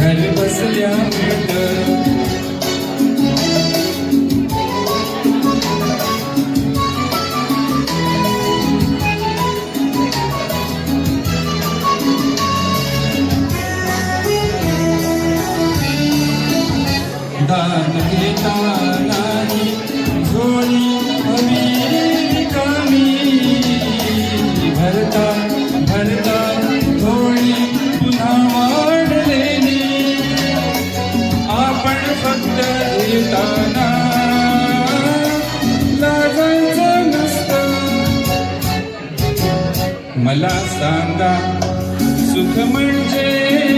घर बसल्या दान घेताना मला सांगा सुख म्हणजे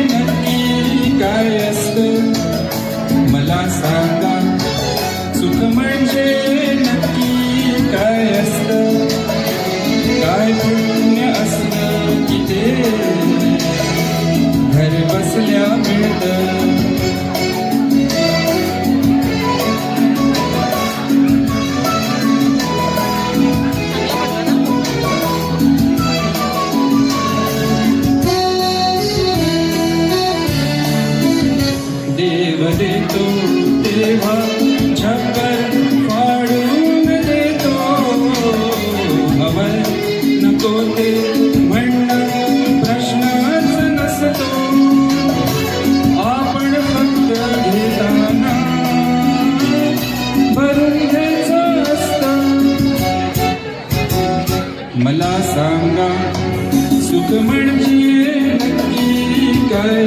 नक्की काय असतं? मला सांगा सुख म्हणजे नक्की काय असतं? काय पुण्य असत किती देतो तेव्हा छप्पर फाडून देतो. अमर नको ते म्हणणं प्रश्नच नसतो. आपण फक्त घेताना. भरून घ्यायचं असतं. मला सांगा सुख म्हणजे नक्की काय